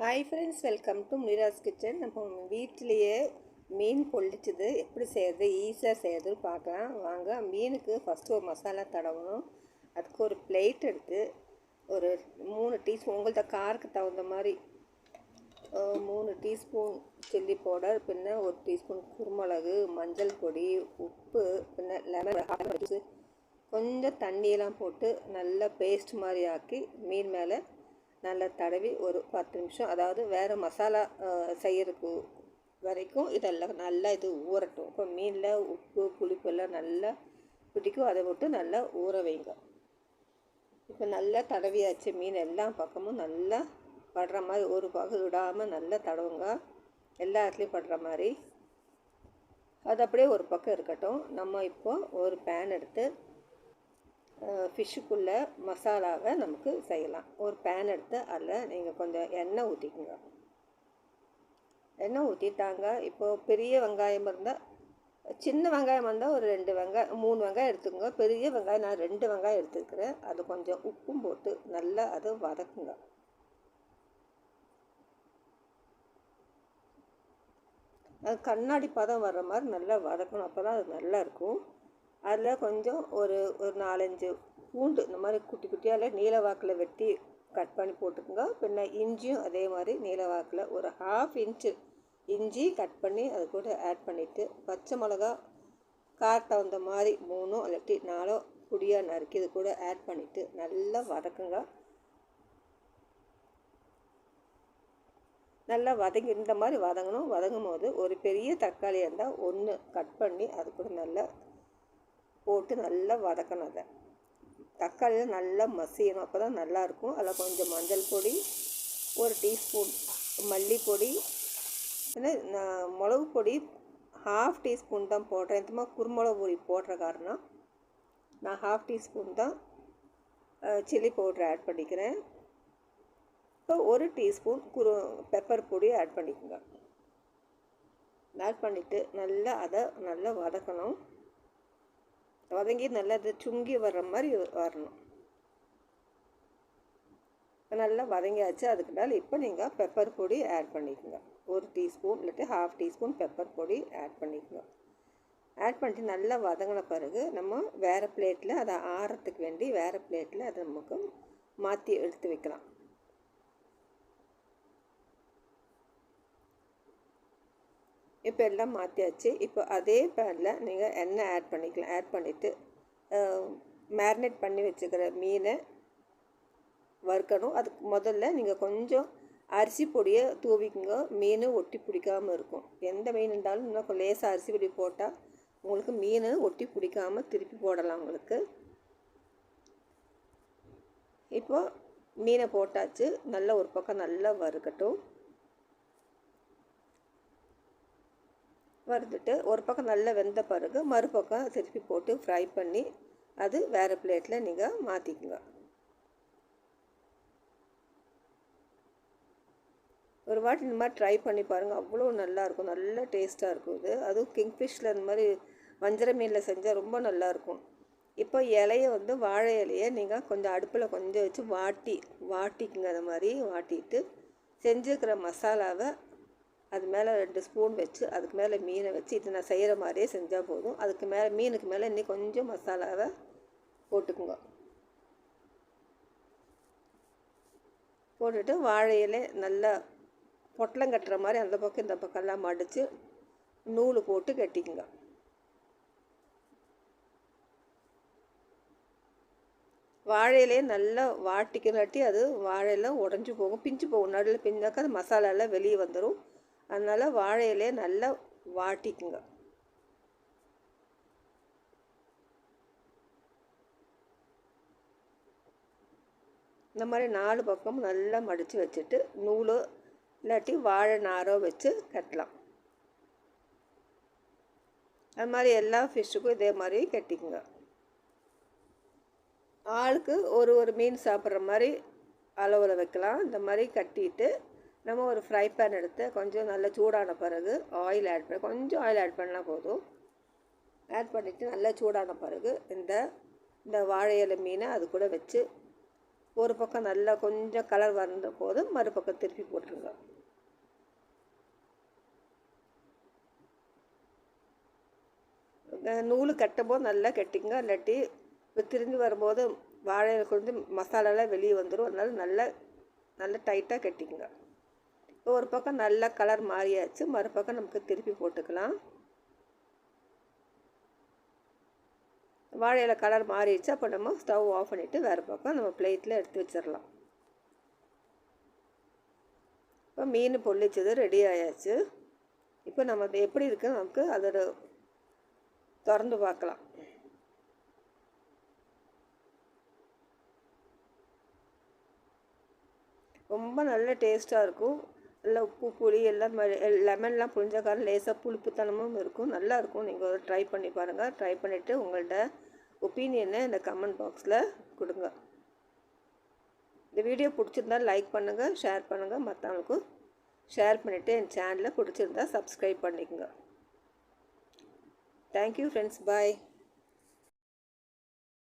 Hi friends welcome to Munira's kitchen நம்ம வீட்டிலேயே மீன் பொள்ளிச்சது எப்படி செய்கிறது ஈஸியாக செய்யறதுன்னு பார்க்கலாம். வாங்க மீனுக்கு ஃபஸ்ட்டு ஒரு மசாலா தடவணும். அதுக்கு ஒரு பிளேட் எடுத்து ஒரு மூணு டீஸ்பூன் உங்கள்கிட்ட காருக்கு தகுந்த மாதிரி மூணு டீஸ்பூன் சில்லி பவுடர் பின்ன ஒரு டீஸ்பூன் குருமிளகு மஞ்சள் பொடி உப்பு பின்ன லெமன் கொஞ்சம் தண்ணியெல்லாம் போட்டு நல்லா பேஸ்ட் மாதிரி ஆக்கி மீன் மேலே நல்லா தடவி ஒரு பத்து நிமிஷம் அதாவது வேறு மசாலா செய்கிறதுக்கு வரைக்கும் இதெல்லாம் நல்லா இது ஊறட்டும். இப்போ மீனில் உப்பு புளிப்பு எல்லாம் நல்லா பிடிக்கும். அதை விட்டு நல்லா ஊற வைங்க. இப்போ நல்லா தடவியாச்சு. மீன் எல்லா பக்கமும் நல்லா படுற மாதிரி ஒரு பக்கம் விடாமல் நல்லா தடவுங்க. எல்லா இடத்துலையும் படுற மாதிரி. அது அப்படியே ஒரு பக்கம் இருக்கட்டும். நம்ம இப்போ ஒரு பேன் எடுத்து ஃபிஷ்ஷுக்குள்ளே மசாலாவை நமக்கு செய்யலாம். ஒரு பேன் எடுத்து அதில் நீங்கள் கொஞ்சம் எண்ணெய் ஊற்றிக்குங்க எண்ணெய் ஊற்றிட்டாங்க இப்போது பெரிய வெங்காயம் இருந்தால் சின்ன வெங்காயம் இருந்தால் ஒரு ரெண்டு வெங்காயம் மூணு வெங்காயம் எடுத்துக்கோங்க. பெரிய வெங்காயம் நான் ரெண்டு வெங்காயம் எடுத்துக்கிறேன். அது கொஞ்சம் உப்பும் போட்டு நல்லா அதை வதக்குங்க. அது கண்ணாடி பதம் வர்ற மாதிரி நல்லா வதக்கணும். அப்போ தான் அது நல்லா இருக்கும். அதில் கொஞ்சம் ஒரு ஒரு நாலஞ்சு பூண்டு இந்த மாதிரி குட்டி குட்டியால் நீல வாக்கில் வெட்டி கட் பண்ணி போட்டுக்கோங்க. பின்ன இஞ்சியும் அதே மாதிரி நீல வாக்கில் ஒரு ஹாஃப் இன்ச்சு இஞ்சி கட் பண்ணி அது கூட ஆட் பண்ணிவிட்டு பச்சை மிளகா கார் தகுந்த மாதிரி மூணோ இல்லாட்டி நாலோ பொடியாக நறுக்கி இது கூட ஆட் பண்ணிவிட்டு நல்லா வதக்குங்க. நல்லா வதங்கி இந்த மாதிரி வதங்கணும். வதங்கும் போது ஒரு பெரிய தக்காளி இருந்தால் ஒன்று கட் பண்ணி அது கூட நல்லா போட்டு நல்லா வதக்கணும் அதை. தக்காளியில் நல்லா மசியணும். அப்போ தான் நல்லாயிருக்கும். அதில் கொஞ்சம் மஞ்சள் பொடி ஒரு டீஸ்பூன் மல்லிப்பொடி நான் மிளகு பொடி ஹாஃப் டீஸ்பூன் தான் போடுறேன். இந்த குருமிளகு பொடி போடுற காரணம் நான் ஹாஃப் டீஸ்பூன் தான் சில்லி பவுடர் ஆட் பண்ணிக்கிறேன். இப்போ ஒரு டீஸ்பூன் குரு பெப்பர் பொடி ஆட் பண்ணிக்கோங்க. ஆட் பண்ணிவிட்டு நல்லா அதை நல்லா வதக்கணும். வதங்கி நல்லா சுங்கி வர்ற மாதிரி வரணும். நல்லா வதங்கியாச்சு அதுக்கு மேலே இப்போ நீங்கள் பெப்பர் பொடி ஆட் பண்ணிக்கோங்க. ஒரு டீஸ்பூன் இல்லாட்டி ஹாஃப் டீஸ்பூன் பெப்பர் பொடி ஆட் பண்ணிக்கோங்க. ஆட் பண்ணிட்டு நல்லா வதங்கின பிறகு நம்ம வேறு பிளேட்டில் அதை ஆறத்துக்கு வேண்டி வேறு பிளேட்டில் அதை நமக்கு மாற்றி எடுத்து வைக்கலாம். இப்போ எல்லாம் மாற்றியாச்சு இப்போ அதே பேனில் நீங்கள் எண்ணெய் ஆட் பண்ணிக்கலாம். ஆட் பண்ணிவிட்டு மேரினேட் பண்ணி வச்சுக்கிற மீனை வறுக்கணும். அதுக்கு முதல்ல நீங்கள் கொஞ்சம் அரிசி பொடியை தூவிக்குங்க. மீன் ஒட்டி பிடிக்காமல் இருக்கும். எந்த மீன் இருந்தாலும் இன்னும் லேசாக அரிசி பொடி போட்டால் உங்களுக்கு மீன் ஒட்டி பிடிக்காமல் திருப்பி போடலாம் உங்களுக்கு. இப்போ மீனை போட்டாச்சு. நல்லா ஒரு பக்கம் நல்லா வறுக்கட்டும். வறுத்துட்டு ஒரு பக்கம் நல்லா வெந்த பிறகு மறுபக்கம் திருப்பி போட்டு ஃப்ரை பண்ணி அது வேறு பிளேட்டில் நீங்கள் மாற்றிக்குங்க ஒரு வாட்டி இந்த மாதிரி ட்ரை பண்ணி பாருங்கள் அவ்வளோ நல்லாயிருக்கும் நல்ல டேஸ்ட்டாக இருக்கும் இது. அதுவும் கிங்ஃபிஷில் இந்த மாதிரி வஞ்சர மீனில் செஞ்சால் ரொம்ப நல்லாயிருக்கும் இப்போ இலைய வந்து வாழை இலையை நீங்கள் கொஞ்சம் அடுப்பில் கொஞ்சம் வச்சு வாட்டி வாட்டிக்குங்க. அந்த மாதிரி வாட்டிட்டு செஞ்சுருக்கிற மசாலாவை அது மேலே ரெண்டு ஸ்பூன் வச்சு அதுக்கு மேலே மீனை வச்சு இது நான் செய்கிற மாதிரியே செஞ்சால் போதும். அதுக்கு மேலே மீனுக்கு மேலே இன்னும் கொஞ்சம் மசாலாவை போட்டுக்குங்க. போட்டுட்டு வாழையிலே நல்லா பொட்டலம் கட்டுற மாதிரி அந்த பக்கம் இந்த பக்கம்லாம் மடித்து நூல் போட்டு கட்டிக்குங்க. வாழையிலே நல்லா வாட்டிக்கலாட்டி அது வாழையெல்லாம் உடஞ்சி போகும். பிஞ்சு போகும். நடுவில் பிஞ்சாக்கா அது மசாலாலாம் வெளியே வந்துடும் அதனால் வாழையிலே நல்லா வாட்டிக்குங்க. இந்த மாதிரி நாலு பக்கமும் நல்லா மடித்து வச்சுட்டு நூலோ இல்லாட்டி வாழை நாரோ வச்சு கட்டலாம். அது மாதிரி எல்லா ஃபிஷ்ஷுக்கும் இதே மாதிரி கட்டிக்குங்க. ஆளுக்கு ஒரு ஒரு மீன் சாப்பிட்ற மாதிரி அளவில் வைக்கலாம். இந்த மாதிரி கட்டிட்டு நம்ம ஒரு ஃப்ரை பேன் எடுத்து கொஞ்சம் நல்லா சூடான பிறகு ஆயில் ஆட் பண்ணி கொஞ்சம் ஆயில் ஆட் பண்ணால் போதும். ஆட் பண்ணிவிட்டு நல்லா சூடான பிறகு இந்த இந்த வாழை இலை மீனை அது கூட வச்சு ஒரு பக்கம் நல்லா கொஞ்சம் கலர் வந்த போது மறுபக்கம் திருப்பி போட்டுருங்க. நூல் கட்டும்போது நல்லா கட்டிங்க இல்லாட்டி இப்போ திரும்பி வரும்போது வாழையில் கொஞ்சம் மசாலாலாம் வெளியே வந்துடும் அதனால நல்லா நல்லா டைட்டாக கட்டிங்க இப்போ ஒரு பக்கம் நல்லா கலர் மாறியாச்சு மறுபக்கம் நமக்கு திருப்பி போட்டுக்கலாம். வாழையில் கலர் மாறிடுச்சு அப்போ நம்ம ஸ்டவ் ஆஃப் பண்ணிவிட்டு வேறு பக்கம் நம்ம பிளேட்டில் எடுத்து வச்சிடலாம். இப்போ மீன் பொள்ளிச்சது ரெடி ஆயாச்சு. இப்போ நம்ம எப்படி இருக்குது நமக்கு அதோட திறந்து பார்க்கலாம். ரொம்ப நல்ல டேஸ்ட்டாக இருக்கும். நல்லா உப்பு புளி எல்லாம் லெமன்லாம் புழிஞ்ச காரம் லேசாக புளிப்புத்தனமும் இருக்கும். நல்லாயிருக்கும் நீங்கள் ஒரு ட்ரை பண்ணி பாருங்கள் ட்ரை பண்ணிவிட்டு உங்கள்கிட்ட ஒப்பீனியனை இந்த கமெண்ட் பாக்ஸில் கொடுங்க. இந்த வீடியோ பிடிச்சிருந்தா லைக் பண்ணுங்கள் ஷேர் பண்ணுங்கள் மற்றவங்களுக்கும் ஷேர் பண்ணிவிட்டு என் சேனலை பிடிச்சிருந்தா சப்ஸ்கிரைப் பண்ணிக்கோங்க. Thank you friends bye